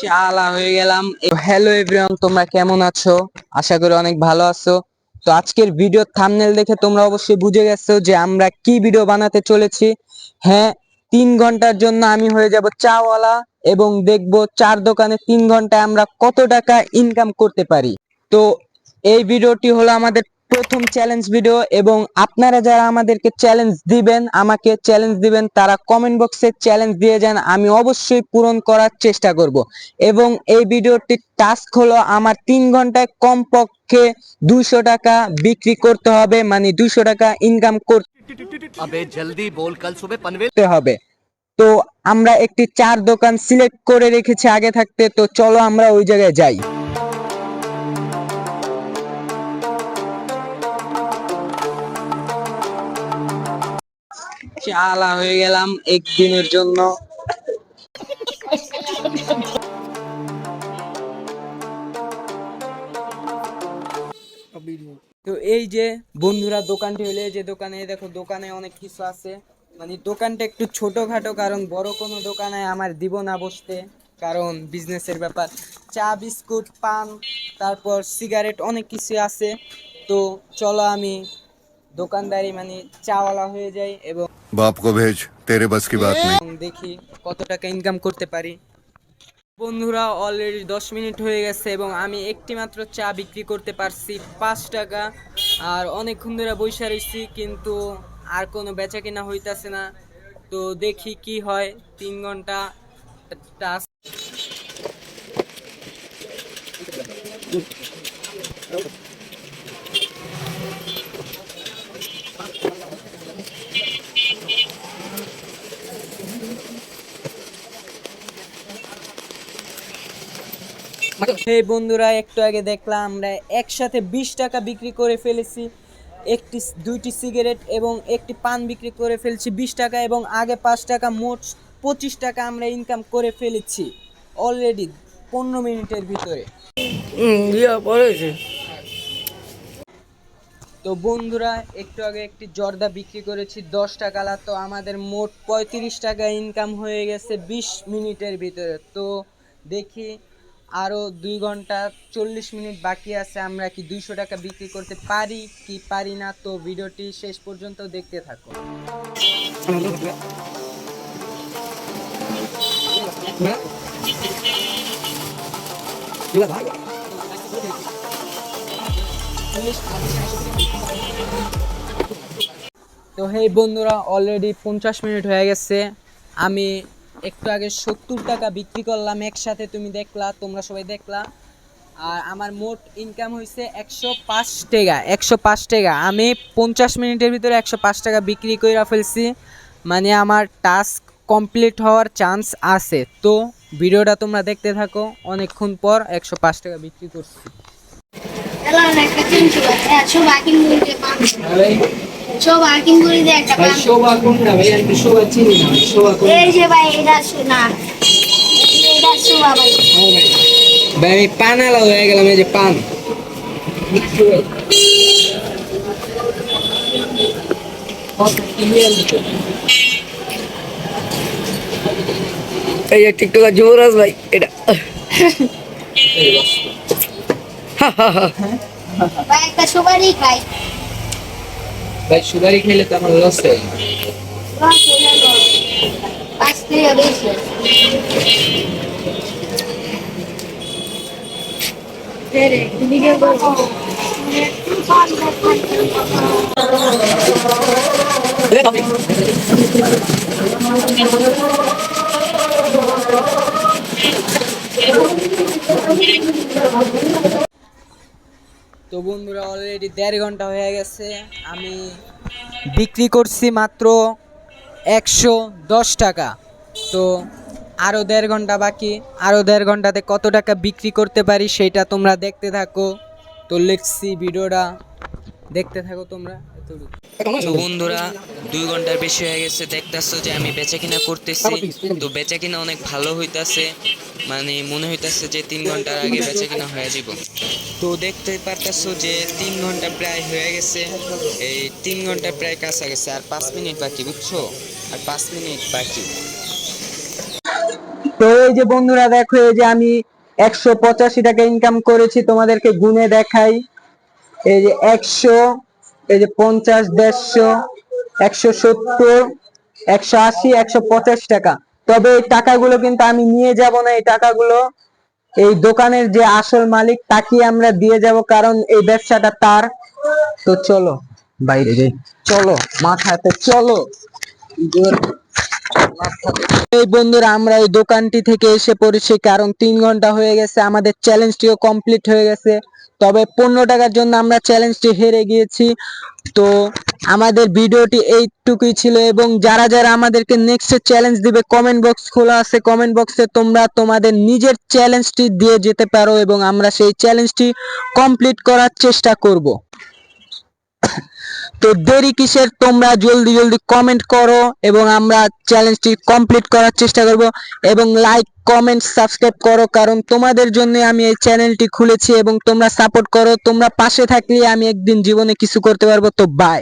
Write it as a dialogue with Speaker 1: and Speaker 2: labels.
Speaker 1: চালা হয়ে গেলাম। হ্যালো এভরিওয়ান, তোমরা কেমন আছো? আশা করি অনেক ভালো আছো। তো আজকের ভিডিও থাম্বনেল দেখে তোমরা অবশ্যই বুঝে গেছো যে আমরা কি ভিডিও বানাতে চলেছি। হ্যাঁ তিন ঘণ্টার জন্য আমি হয়ে যাব চাওয়ালা এবং দেখব চার দোকানে তিন ঘন্টায় আমরা কত টাকা ইনকাম করতে পারি। তো এই ভিডিওটি হলো আমাদের প্রথম চ্যালেঞ্জ ভিডিও এবং আপনারা যারা আমাদেরকে চ্যালেঞ্জ দিবেন আমাকে চ্যালেঞ্জ দিবেন তারা কমেন্ট বক্সে চ্যালেঞ্জ দিয়ে যান আমি অবশ্যই পূরণ করার চেষ্টা করব। এবং এই ভিডিওটির টাস্ক হলো আমার তিন ঘন্টায় কমপক্ষে দুশো টাকা বিক্রি করতে হবে মানে দুশো টাকা ইনকাম করতে হবে। তো আমরা একটি চার দোকান সিলেক্ট করে রেখেছি আগে থাকতে তো চলো আমরা ওই জায়গায় যাই। চালা হয়ে গেলাম একদিনের জন্য। তো এই যে বন্ধুরা, দোকানটি হলে যে দোকানে দেখো দোকানে অনেক কিছু আছে। মানে দোকানটা একটু ছোটখাটো, কারণ বড় কোনো দোকানে আমার দিব না বসতে, কারণ বিজনেসের ব্যাপার। চা, বিস্কুট, পান, তারপর সিগারেট অনেক কিছু আছে। তো চলো আমি দোকানদারি মানে চাওয়ালা হয়ে যাই এবং
Speaker 2: বাপ কো ভেজ তেরে বাস কি বাত নেই।
Speaker 1: দেখি কত টাকা ইনকাম করতে পারি। বন্ধুরা অলরেডি দশ মিনিট হয়ে গেছে এবং আমি একটি মাত্র চা বিক্রি করতে পারছি পাঁচ টাকা। আর অনেকক্ষণ ধরে বইসা রইছি কিন্তু আর কোনো বেচা কিনা হইতাছে না। তো দেখি কি হয় তিন ঘণ্টা টাস এই বন্ধুরা একটু আগে দেখলাম আমরা একসাথে বিশ টাকা বিক্রি করে ফেলেছি। একটি দুইটি সিগারেট এবং একটি পান বিক্রি করে ফেলছি বিশ টাকা এবং আগে পাঁচ টাকা মোট পঁচিশ টাকা আমরা ইনকাম করে ফেলেছি অলরেডি পনেরো মিনিটের ভিতরে। তো বন্ধুরা একটু আগে একটি জর্দা বিক্রি করেছি দশ টাকা তো আমাদের মোট পঁয়ত্রিশ টাকা ইনকাম হয়ে গেছে বিশ মিনিটের ভিতরে। তো দেখি আরও দুই ঘণ্টা চল্লিশ মিনিট বাকি আছে, আমরা কি দুইশো টাকা বিক্রি করতে পারি কি পারি না? তো ভিডিওটি শেষ পর্যন্ত দেখতে থাকো তো হেই বন্ধুরা অলরেডি পঞ্চাশ মিনিট হয়ে গেছে। আমি একটু আগে সত্তর টাকা বিক্রি করলাম একসাথে তুমি দেখলা তোমরা সবাই দেখলা। আর আমার মোট ইনকাম হয়েছে একশো পাঁচ টাকা একশো পাঁচ টাকা। আমি পঞ্চাশ মিনিটের ভিতরে একশো পাঁচ টাকা বিক্রি করে ফেলছি। মানে আমার টাস্ক কমপ্লিট হওয়ার চান্স আছে। তো ভিডিওটা তোমরা দেখতে থাকো অনেকক্ষণ পর একশো পাঁচ টাকা বিক্রি করছি।
Speaker 3: এলাম একটা চিমটি আছে একশো বাকিং গুলিতে পান শো বাকিং গুলিতে একটা পান
Speaker 1: শোভা কোনটা? ভাই আমি শোভা চিনি না শোভা
Speaker 3: এই যে ভাই এটা শোনা এটা শোভা ভাই।
Speaker 1: ভাই আমি পান আলা হয়ে গেলাম এই যে পান।
Speaker 4: এই যে টিকটকার যুবরাজ ভাই এটা।
Speaker 3: হা হা ভাই একটা সুপারি খাই
Speaker 1: ভাই সুগারি খেলে তো আমার লস হয়
Speaker 3: রস হইল না। পাঁচ থেকে বেশি রে, ভিডিও করব।
Speaker 1: তো বন্ধুরা অলরেডি দেড় ঘণ্টা হয়ে গেছে। আমি বিক্রি করছি মাত্র একশো দশ টাকা। তো আরও দেড় ঘণ্টা বাকি। আরও দেড় ঘন্টাতে কত টাকা বিক্রি করতে পারি সেটা তোমরা দেখতে থাকো। তো লেটসি ভিডিওটা দেখতে থাকো তোমরা। তো বন্ধুরা দুই ঘণ্টার বেশি হয়ে গেছে দেখতেছো যে আমি বেচা কিনা করতেছি। তো বেচা কিনা অনেক ভালো হইতাছে মানে মনে হইতাছে যে তিন ঘণ্টার আগে বেচা কিনা হয়ে যাব। তো দেখতে পারতেছো যে তিন ঘণ্টা প্রায় হয়ে গেছে এই তিন ঘণ্টা প্রায় কাছা গেছে আর পাঁচ মিনিট বাকি বুঝছ? আর পাঁচ মিনিট বাকি। তো এই যে বন্ধুরা দেখো এই যে আমি একশো পঁচাশি টাকা ইনকাম করেছি তোমাদেরকে গুনে দেখাই। এই যে একশো এই যে পঞ্চাশ দেড়শো একশো সত্তর একশো আশি একশো পঁচাশ টাকা। তবে এই টাকাগুলো কিন্তু আমি নিয়ে যাব না। এই টাকাগুলো এই দোকানের যে আসল মালিক তাকে আমরা দিয়ে যাব কারণ এই ব্যবসাটা তার। তো চলো বাইরে চলো মাথাতে চলো। এই বন্ধুরা আমরা এই দোকানটি থেকে এসে পড়েছি কারণ তিন ঘণ্টা হয়ে গেছে। আমাদের চ্যালেঞ্জটিও কমপ্লিট হয়ে গেছে। তবে পনেরো টাকার জন্য আমরা চ্যালেঞ্জটি হেরে গিয়েছি। তো আমাদের ভিডিওটি এইটুকুই ছিল এবং যারা যারা আমাদেরকে নেক্সট চ্যালেঞ্জ দিবে কমেন্ট বক্স খোলা আছে। কমেন্ট বক্সে তোমরা তোমাদের নিজের চ্যালেঞ্জটি দিয়ে যেতে পারো এবং আমরা সেই চ্যালেঞ্জটি কমপ্লিট করার চেষ্টা করব। তো দেরি কিসের? তোমরা জলদি জলদি কমেন্ট করো এবং আমরা চ্যালেঞ্জটি কমপ্লিট করার চেষ্টা করব এবং লাইক কমেন্ট সাবস্ক্রাইব করো কারণ তোমাদের জন্য আমি এই চ্যানেলটি খুলেছি এবং তোমরা সাপোর্ট করো। তোমরা পাশে থাকলে আমি একদিন জীবনে কিছু করতে পারব। তো বাই